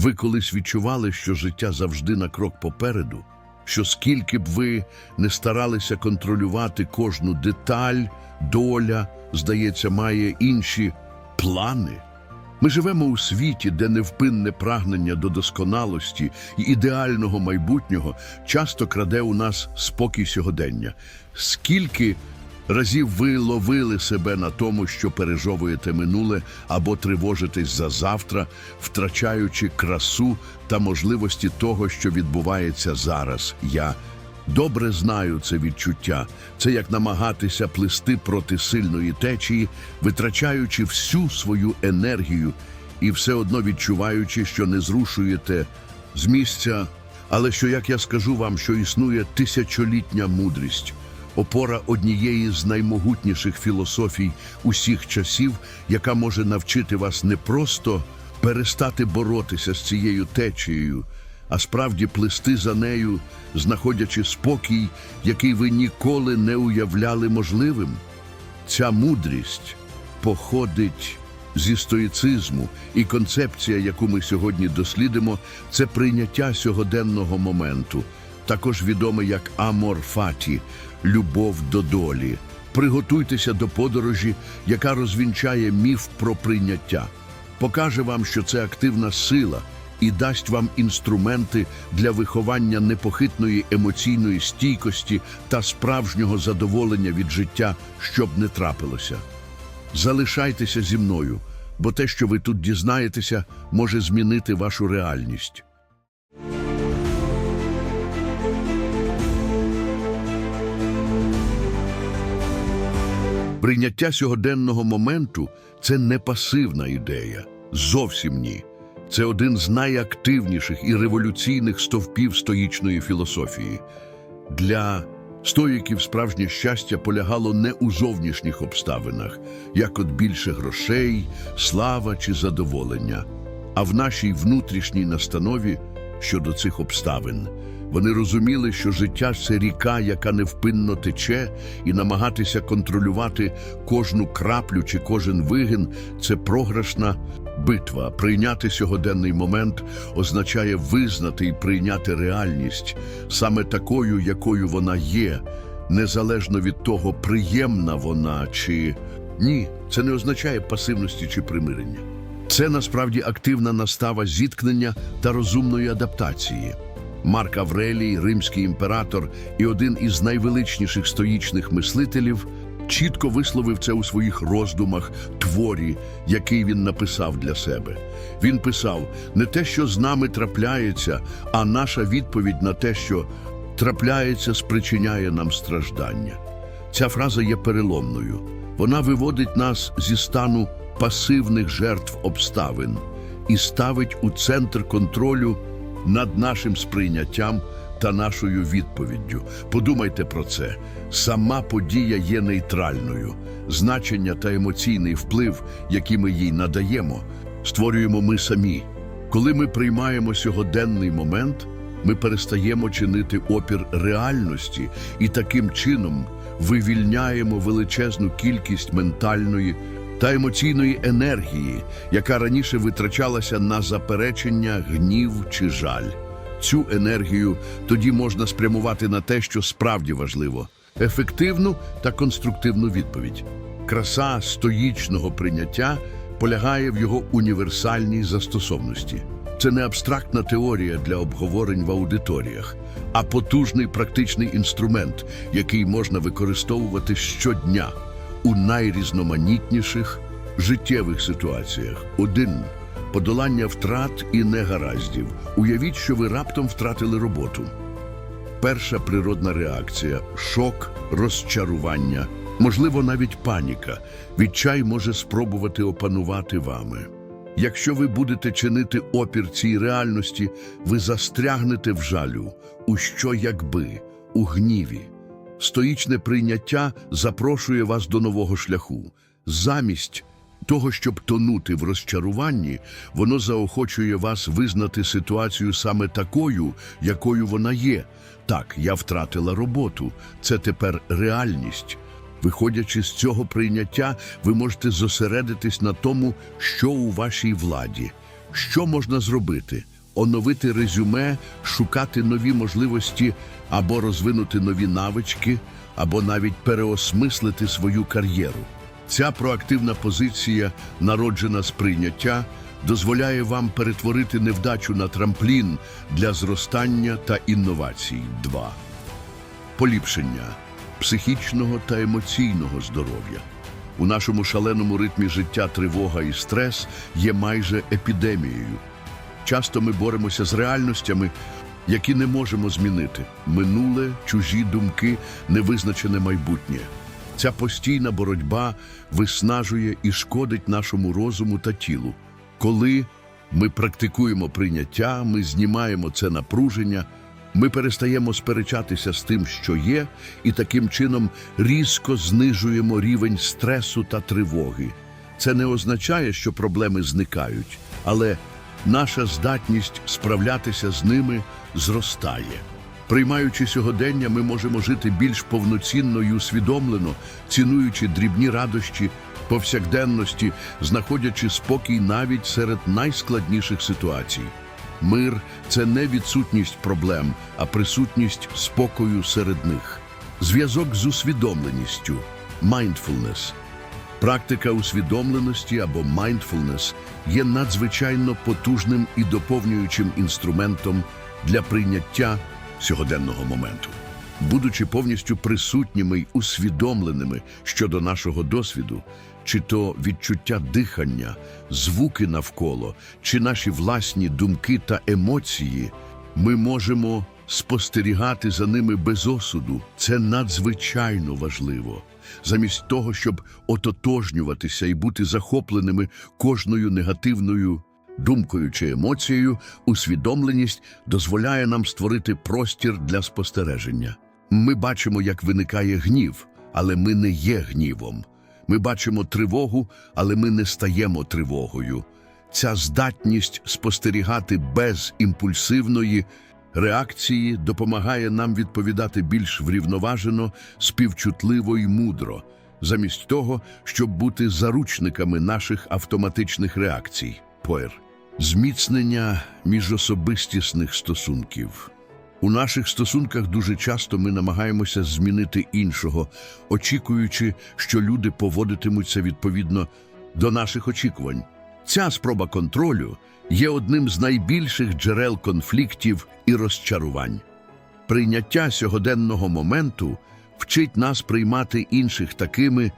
Ви колись відчували, що життя завжди на крок попереду, що скільки б ви не старалися контролювати кожну деталь, доля, здається, має інші плани. Ми живемо у світі, де невпинне прагнення до досконалості і ідеального майбутнього часто краде у нас спокій сьогодення. Скільки разів ви ловили себе на тому, що пережовуєте минуле або тривожитесь за завтра, втрачаючи красу та можливості того, що відбувається зараз. Я добре знаю це відчуття. Це як намагатися плисти проти сильної течії, витрачаючи всю свою енергію і все одно відчуваючи, що не зрушуєте з місця. Але що як я скажу вам, що існує тисячолітня мудрість, опора однієї з наймогутніших філософій усіх часів, яка може навчити вас не просто перестати боротися з цією течією, а справді плисти за нею, знаходячи спокій, який ви ніколи не уявляли можливим. Ця мудрість походить зі стоїцизму, і концепція, яку ми сьогодні дослідимо, це прийняття сьогоденного моменту, також відоме як амор фаті любов до долі. Приготуйтеся до подорожі, яка розвінчає міф про прийняття, покаже вам, що це активна сила і дасть вам інструменти для виховання непохитної емоційної стійкості та справжнього задоволення від життя, щоб не трапилося. Залишайтеся зі мною, бо те, що ви тут дізнаєтеся, може змінити вашу реальність. Прийняття сьогоденного моменту це не пасивна ідея. Зовсім ні. Це один з найактивніших і революційних стовпів стоїчної філософії. Для стоїків справжнє щастя полягало не у зовнішніх обставинах, як от більше грошей, слава чи задоволення, а в нашій внутрішній настанові щодо цих обставин. Вони розуміли, що життя це ріка, яка невпинно тече, і намагатися контролювати кожну краплю чи кожен вигин це програшна битва. Прийняти сьогоденний момент означає визнати і прийняти реальність саме такою, якою вона є, незалежно від того, приємна вона чи ні. Це не означає пасивності чи примирення. Це насправді активна настава зіткнення та розумної адаптації. Марк Аврелій, римський імператор і один із найвеличніших стоїчних мислителів, чітко висловив це у своїх роздумах, творі, який він написав для себе. Він писав не те, що з нами трапляється, а наша відповідь на те, що трапляється, спричиняє нам страждання. Ця фраза є переломною. Вона виводить нас зі стану пасивних жертв обставин і ставить у центр контролю над нашим сприйняттям та нашою відповіддю. Подумайте про це. Сама подія є нейтральною. Значення та емоційний вплив, який ми їй надаємо, створюємо ми самі. Коли ми приймаємо сьогоденний момент, ми перестаємо чинити опір реальності і таким чином вивільняємо величезну кількість ментальної та емоційної енергії, яка раніше витрачалася на заперечення, гнів чи жаль. Цю енергію тоді можна спрямувати на те, що справді важливо ефективну та конструктивну відповідь. Краса стоїчного прийняття полягає в його універсальній застосовності. Це не абстрактна теорія для обговорень в аудиторіях, а потужний практичний інструмент, який можна використовувати щодня у найрізноманітніших життєвих ситуаціях. Один подолання втрат і негараздів. Уявіть, що ви раптом втратили роботу. Перша природна реакція шок, розчарування, можливо, навіть паніка. Відчай може спробувати опанувати вами. Якщо ви будете чинити опір цій реальності, ви застрягнете в жалю, у що якби, у гніві. Стоїчне прийняття запрошує вас до нового шляху. Замість того, щоб тонути в розчаруванні, воно заохочує вас визнати ситуацію саме такою, якою вона є. Так, я втратила роботу, це тепер реальність. Виходячи з цього прийняття, ви можете зосередитись на тому, що у вашій владі. Що можна зробити? Оновити резюме, шукати нові можливості або розвинути нові навички, або навіть переосмислити свою кар'єру. Ця проактивна позиція, народжена з прийняття, дозволяє вам перетворити невдачу на трамплін для зростання та інновацій. 2 поліпшення психічного та емоційного здоров'я. У нашому шаленому ритмі життя тривога і стрес є майже епідемією. Часто ми боремося з реальностями, які не можемо змінити: минуле, чужі думки, невизначене майбутнє. Ця постійна боротьба виснажує і шкодить нашому розуму та тілу. Коли ми практикуємо прийняття, ми знімаємо це напруження, ми перестаємо сперечатися з тим, що є, і таким чином різко знижуємо рівень стресу та тривоги. Це не означає, що проблеми зникають, але наша здатність справлятися з ними зростає. Приймаючи сьогодення, ми можемо жити більш повноцінно і усвідомлено, цінуючи дрібні радощі повсякденності, знаходячи спокій навіть серед найскладніших ситуацій. Мир це не відсутність проблем, а присутність спокою серед них. Зв'язок з усвідомленістю mindfulness. Практика усвідомленості або mindfulness є надзвичайно потужним і доповнюючим інструментом для прийняття сьогоденного моменту. Будучи повністю присутніми й усвідомленими щодо нашого досвіду, чи то відчуття дихання, звуки навколо, чи наші власні думки та емоції, ми можемо спостерігати за ними без осуду. Це надзвичайно важливо. Замість того, щоб ототожнюватися і бути захопленими кожною негативною думкою чи емоцією, усвідомленість дозволяє нам створити простір для спостереження. Ми бачимо, як виникає гнів, але ми не є гнівом. Ми бачимо тривогу, але ми не стаємо тривогою. Ця здатність спостерігати без імпульсивної реакції допомагає нам відповідати більш врівноважено, співчутливо і мудро, замість того, щоб бути заручниками наших автоматичних реакцій. Поер. Зміцнення міжособистісних стосунків. У наших стосунках дуже часто ми намагаємося змінити іншого, очікуючи, що люди поводитимуться відповідно до наших очікувань. Ця спроба контролю є одним з найбільших джерел конфліктів і розчарувань. Прийняття сьогоденного моменту вчить нас приймати інших такими,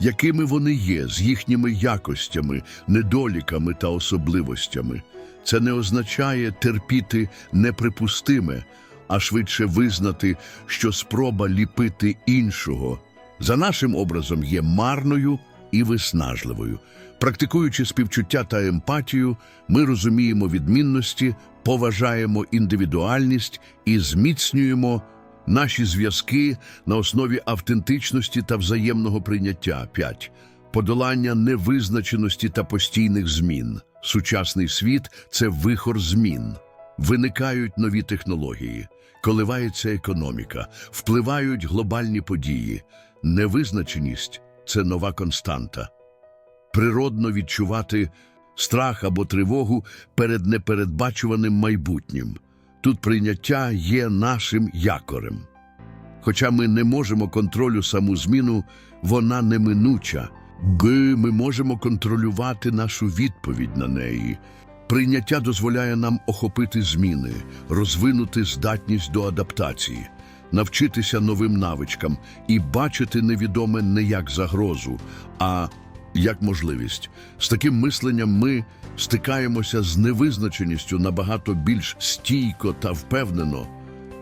якими вони є, з їхніми якостями, недоліками та особливостями. Це не означає терпіти неприпустиме, а швидше визнати, що спроба ліпити іншого за нашим образом є марною і виснажливою. Практикуючи співчуття та емпатію, ми розуміємо відмінності, поважаємо індивідуальність і зміцнюємо наші зв'язки на основі автентичності та взаємного прийняття. 5. Подолання невизначеності та постійних змін. Сучасний світ це вихор змін. Виникають нові технології, коливається економіка, впливають глобальні події. Невизначеність це нова константа. Природно відчувати страх або тривогу перед непередбачуваним майбутнім. Тут прийняття є нашим якорем. Хоча ми не можемо контролю саму зміну, вона неминуча, бо ми можемо контролювати нашу відповідь на неї. Прийняття дозволяє нам охопити зміни, розвинути здатність до адаптації, навчитися новим навичкам і бачити невідоме не як загрозу, а як можливість. З таким мисленням ми стикаємося з невизначеністю набагато більш стійко та впевнено,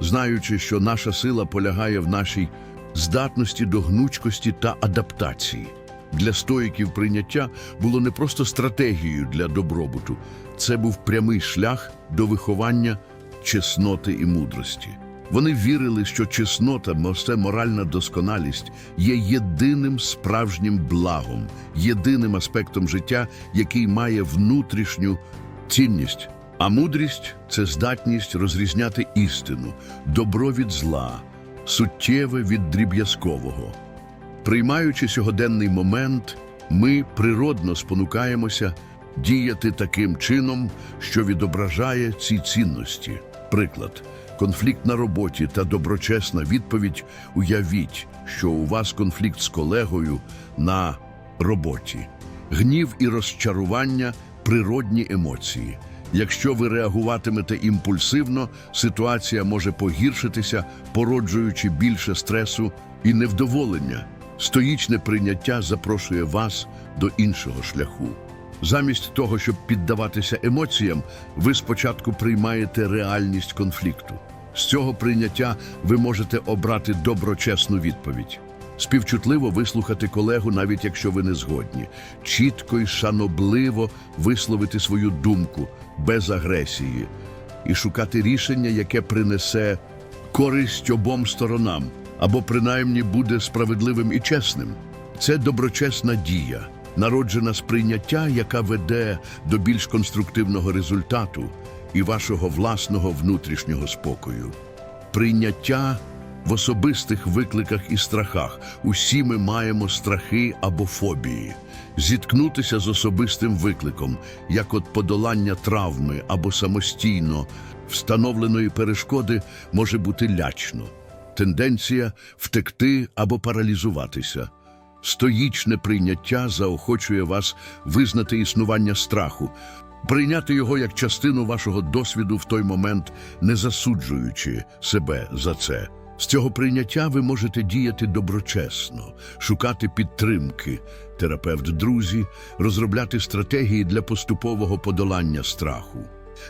знаючи, що наша сила полягає в нашій здатності до гнучкості та адаптації. Для стоїків прийняття було не просто стратегією для добробуту, це був прямий шлях до виховання чесноти і мудрості. Вони вірили, що чеснота, це моральна досконалість, є єдиним справжнім благом, єдиним аспектом життя, який має внутрішню цінність. А мудрість це здатність розрізняти істину, добро від зла, суттєве від дріб'язкового. Приймаючи сьогоденний момент, ми природно спонукаємося діяти таким чином, що відображає ці цінності. Приклад, конфлікт на роботі та доброчесна відповідь уявіть, що у вас конфлікт з колегою на роботі. Гнів і розчарування природні емоції. Якщо ви реагуватимете імпульсивно, ситуація може погіршитися, породжуючи більше стресу і невдоволення. Стоїчне прийняття запрошує вас до іншого шляху. Замість того, щоб піддаватися емоціям, ви спочатку приймаєте реальність конфлікту. З цього прийняття ви можете обрати доброчесну відповідь. Співчутливо вислухати колегу, навіть якщо ви не згодні, чітко і шанобливо висловити свою думку без агресії і шукати рішення, яке принесе користь обом сторонам, або принаймні буде справедливим і чесним. Це доброчесна дія, народжена з прийняття, яка веде до більш конструктивного результату і вашого власного внутрішнього спокою. Прийняття в особистих викликах і страхах. Усі ми маємо страхи або фобії. Зіткнутися з особистим викликом, як от подолання травми або самостійно встановленої перешкоди, може бути лячно. Тенденція втекти або паралізуватися. Стоїчне прийняття заохочує вас визнати існування страху, прийняти його як частину вашого досвіду в той момент, не засуджуючи себе за це. З цього прийняття ви можете діяти доброчесно, шукати підтримки, терапевт друзі, розробляти стратегії для поступового подолання страху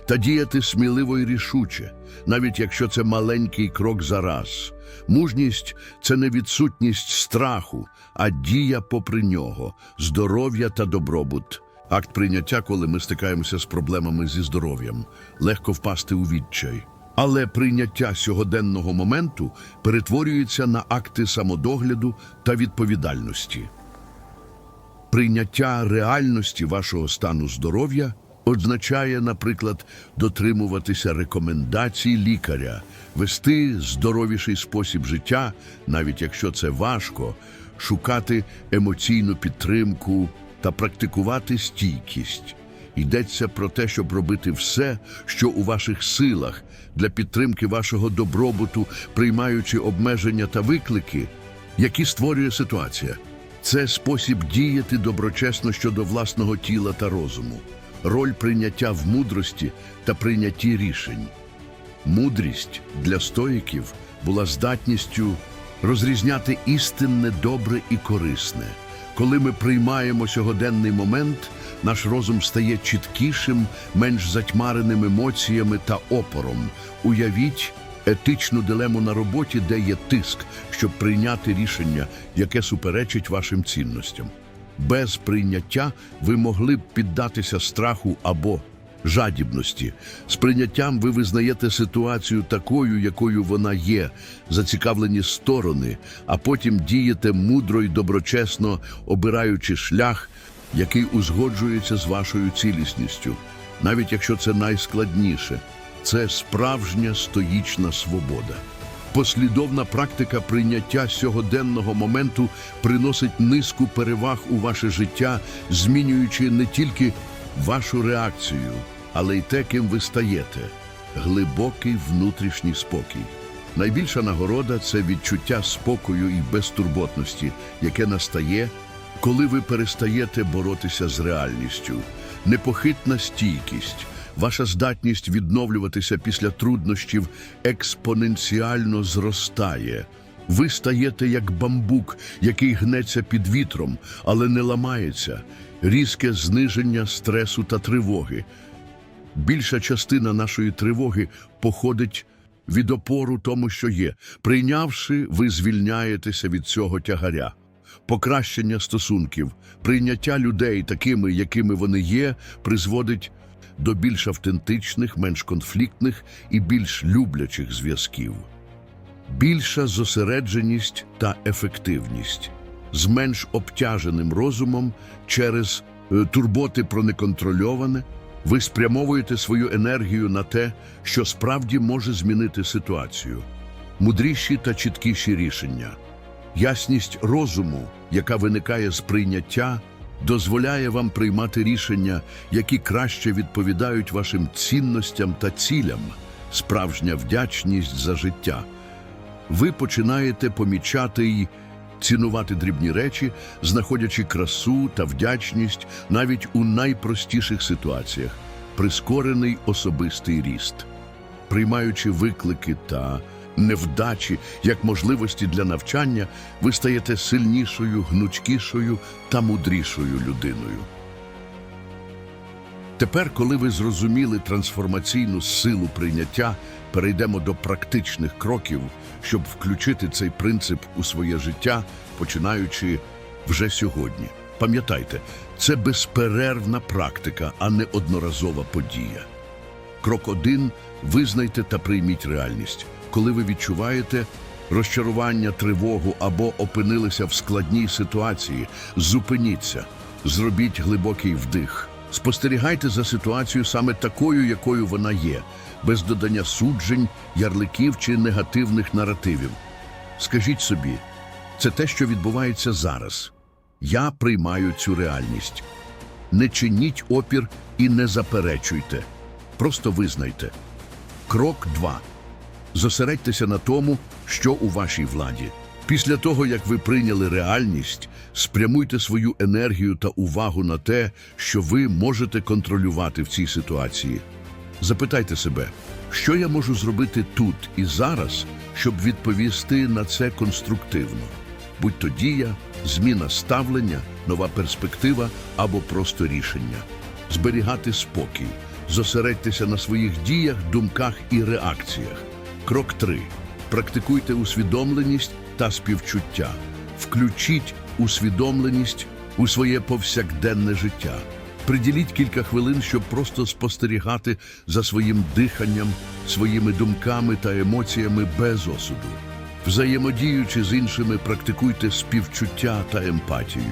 та діяти сміливо і рішуче, навіть якщо це маленький крок за раз. Мужність це не відсутність страху, а дія попри нього, здоров'я та добробут. Акт прийняття, коли ми стикаємося з проблемами зі здоров'ям, легко впасти у відчай. Але прийняття сьогоденного моменту перетворюється на акти самодогляду та відповідальності. Прийняття реальності вашого стану здоров'я означає, наприклад, дотримуватися рекомендацій лікаря, вести здоровіший спосіб життя, навіть якщо це важко, шукати емоційну підтримку та практикувати стійкість. Йдеться про те, щоб робити все, що у ваших силах для підтримки вашого добробуту, приймаючи обмеження та виклики, які створює ситуація. Це спосіб діяти доброчесно щодо власного тіла та розуму, роль прийняття в мудрості та прийнятті рішень. Мудрість для стоїків була здатністю розрізняти істинне добре і корисне. Коли ми приймаємо сьогоденний момент, наш розум стає чіткішим, менш затьмареним емоціями та опором. Уявіть етичну дилему на роботі, де є тиск, щоб прийняти рішення, яке суперечить вашим цінностям. Без прийняття ви могли б піддатися страху або жадібності. З прийняттям ви визнаєте ситуацію такою, якою вона є, зацікавлені сторони, а потім дієте мудро й доброчесно, обираючи шлях, який узгоджується з вашою цілісністю, навіть якщо це найскладніше. Це справжня стоїчна свобода. Послідовна практика прийняття сьогоденного моменту приносить низку переваг у ваше життя, змінюючи не тільки вашу реакцію, але й те, ким ви стаєте глибокий внутрішній спокій. Найбільша нагорода це відчуття спокою і безтурботності, яке настає, коли ви перестаєте боротися з реальністю, непохитна стійкість. Ваша здатність відновлюватися після труднощів експоненціально зростає. Ви стаєте як бамбук, який гнеться під вітром, але не ламається, різке зниження стресу та тривоги. Більша частина нашої тривоги походить від опору тому, що є. Прийнявши, ви звільняєтеся від цього тягаря. Покращення стосунків, прийняття людей такими, якими вони є, призводить до більш автентичних, менш конфліктних і більш люблячих зв'язків. Більша зосередженість та ефективність з менш обтяженим розумом через е, турботи про неконтрольоване, ви спрямовуєте свою енергію на те, що справді може змінити ситуацію, мудріші та чіткіші рішення, ясність розуму, яка виникає з прийняття, дозволяє вам приймати рішення, які краще відповідають вашим цінностям та цілям, справжня вдячність за життя. Ви починаєте помічати й цінувати дрібні речі, знаходячи красу та вдячність навіть у найпростіших ситуаціях, прискорений особистий ріст. Приймаючи виклики та невдачі як можливості для навчання, ви стаєте сильнішою, гнучкішою та мудрішою людиною. Тепер, коли ви зрозуміли трансформаційну силу прийняття, перейдемо до практичних кроків, щоб включити цей принцип у своє життя, починаючи вже сьогодні. Пам'ятайте, це безперервна практика, а не одноразова подія. Крок один визнайте та прийміть реальність. Коли ви відчуваєте розчарування, тривогу або опинилися в складній ситуації, зупиніться, зробіть глибокий вдих. Спостерігайте за ситуацією саме такою, якою вона є, без додання суджень, ярликів чи негативних наративів. Скажіть собі, це те, що відбувається зараз. Я приймаю цю реальність. Не чиніть опір і не заперечуйте. Просто визнайте. Крок 2. Зосередьтеся на тому, що у вашій владі. Після того, як ви прийняли реальність, спрямуйте свою енергію та увагу на те, що ви можете контролювати в цій ситуації. Запитайте себе, що я можу зробити тут і зараз, щоб відповісти на це конструктивно. Будь то дія, зміна ставлення, нова перспектива або просто рішення. Зберігати спокій, зосередьтеся на своїх діях, думках і реакціях. Крок 3. Практикуйте усвідомленість та співчуття. Включіть усвідомленість у своє повсякденне життя. Приділіть кілька хвилин, щоб просто спостерігати за своїм диханням, своїми думками та емоціями без осуду. Взаємодіючи з іншими, практикуйте співчуття та емпатію.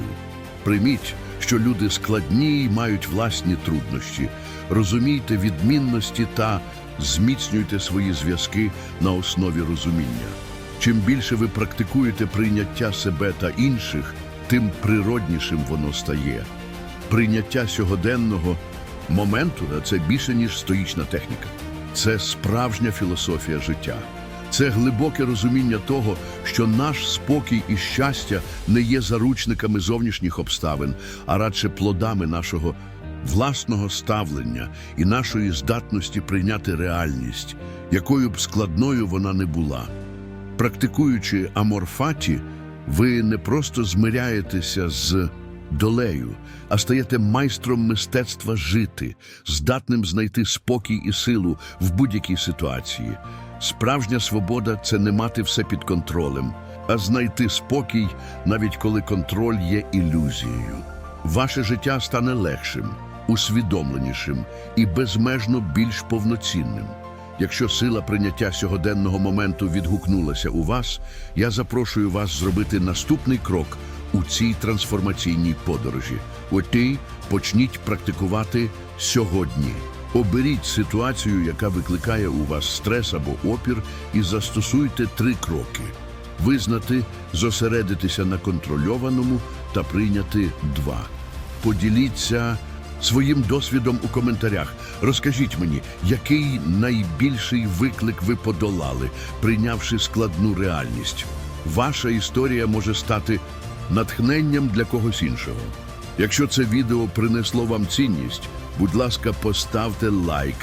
Прийміть, що люди складні й мають власні труднощі. Розумійте відмінності та зміцнюйте свої зв'язки на основі розуміння. Чим більше ви практикуєте прийняття себе та інших, тим природнішим воно стає. Прийняття сьогоденного моменту це більше, ніж стоїчна техніка. Це справжня філософія життя. Це глибоке розуміння того, що наш спокій і щастя не є заручниками зовнішніх обставин, а радше плодами нашого власного ставлення і нашої здатності прийняти реальність, якою б складною вона не була. Практикуючи аморфаті, ви не просто змиряєтеся з долею, а стаєте майстром мистецтва жити, здатним знайти спокій і силу в будь-якій ситуації. Справжня свобода це не мати все під контролем, а знайти спокій, навіть коли контроль є ілюзією. Ваше життя стане легшим, усвідомленішим і безмежно більш повноцінним. Якщо сила прийняття сьогоденного моменту відгукнулася у вас, я запрошую вас зробити наступний крок у цій трансформаційній подорожі. Отій почніть практикувати сьогодні. Оберіть ситуацію, яка викликає у вас стрес або опір, і застосуйте три кроки: визнати, зосередитися на контрольованому та прийняти два. Поділіться своїм досвідом у коментарях. Розкажіть мені, який найбільший виклик ви подолали, прийнявши складну реальність. Ваша історія може стати натхненням для когось іншого. Якщо це відео принесло вам цінність, будь ласка, поставте лайк.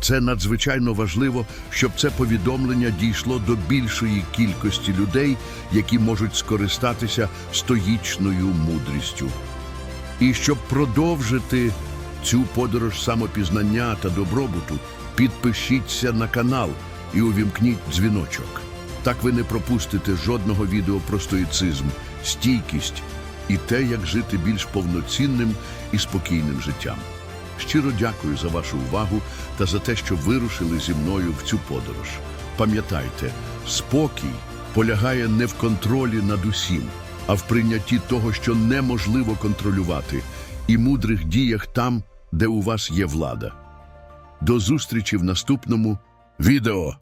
Це надзвичайно важливо, щоб це повідомлення дійшло до більшої кількості людей, які можуть скористатися стоїчною мудрістю. І щоб продовжити цю подорож самопізнання та добробуту, підпишіться на канал і увімкніть дзвіночок. Так ви не пропустите жодного відео про стоїцизм, стійкість і те, як жити більш повноцінним і спокійним життям. Щиро дякую за вашу увагу та за те, що вирушили зі мною в цю подорож. Пам'ятайте, спокій полягає не в контролі над усім, а в прийнятті того, що неможливо контролювати, і мудрих діях там, де у вас є влада. До зустрічі в наступному відео.